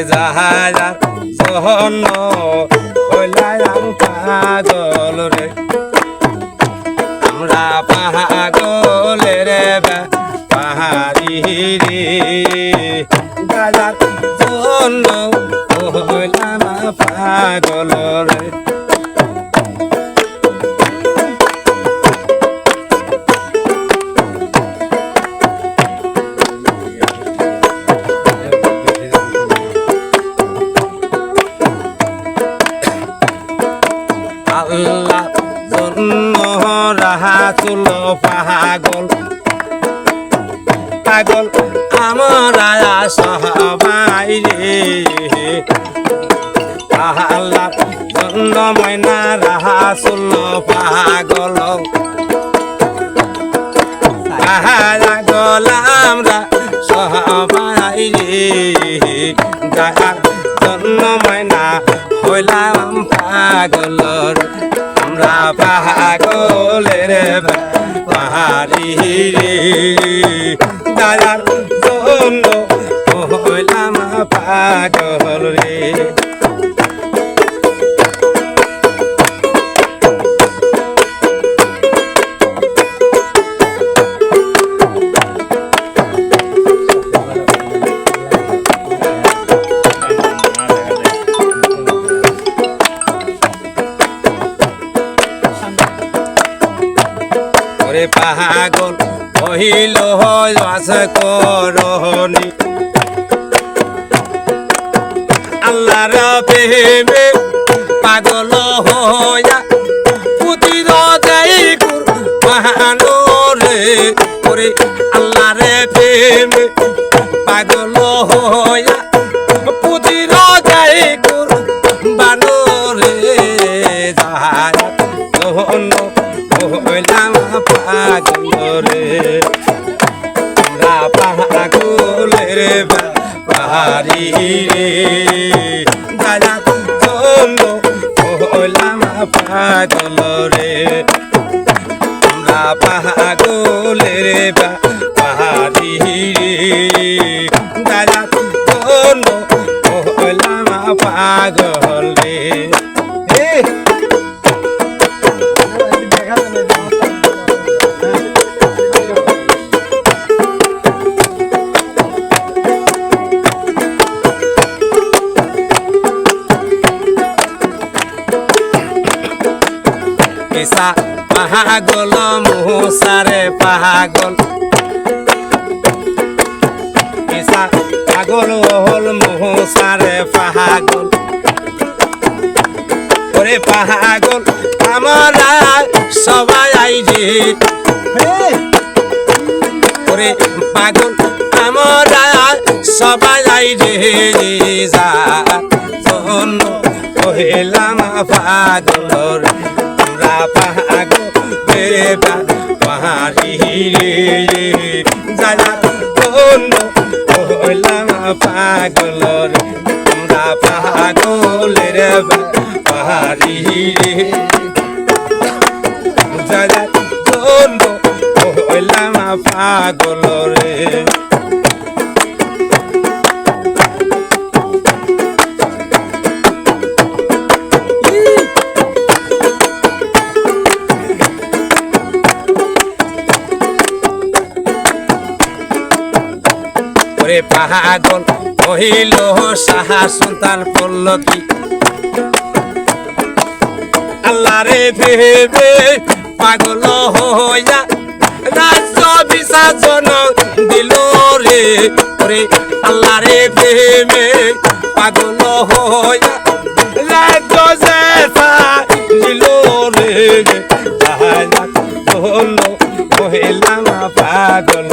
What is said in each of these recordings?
যাহার সহন হইলাম পাগল রে। আমরা পাগলের পাহাড়ি রে। যাহার জহন হইলাম পাগল রে। রাহাতুল পাগল। পাগল, আমরা সবাই রে। আল্লাহ জন্ম ময়না রাহাতুল পাগল। পাগল আমরা সবাই রে। পাগলের পাহাড়ি দাদার জন্য হইলাম পাগল রে। ওরে পাগল কহিল বাস করনি। আল্লাহর প্রেমে পাগল হইয়া পুতির যাই পাহানো রে ওরে। আল্লাহর প্রেমে পাগল হইয়া পুতির যাই রে। দাদা জন্য হইলাম পাগল রে। আমরা পাগলের পাহাড়ি পিসা পাহাগল মুসারে পাহাগল। পিসা পাগল হল মুসারে পাহাগল। ওরে পাহাগল, আমরা সবাই আই রে ওরে পাগল, আমরা সবাই আই রে যা কহিলাম পাগল পাহাড়ি রে। যারা জন্য কহিলাম পাগল রে। আমরা পাগল রে পাহাড়ি রে কহিলাম পাগল ওরে পাহাগল কহিল সাহা, সন্তান পড়ল কি? আল্লাহ রে ভেবে পাগল হইয়া রাজ্য বিসার্জন দিল রে। আল্লাহ রে ভেবে পাগল হইয়া রাজ্য দিল রে। কহিলাম, পাগল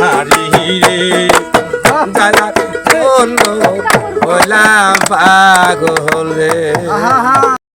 বাড়ি রে যারা বন্ধু হইলাম পাগল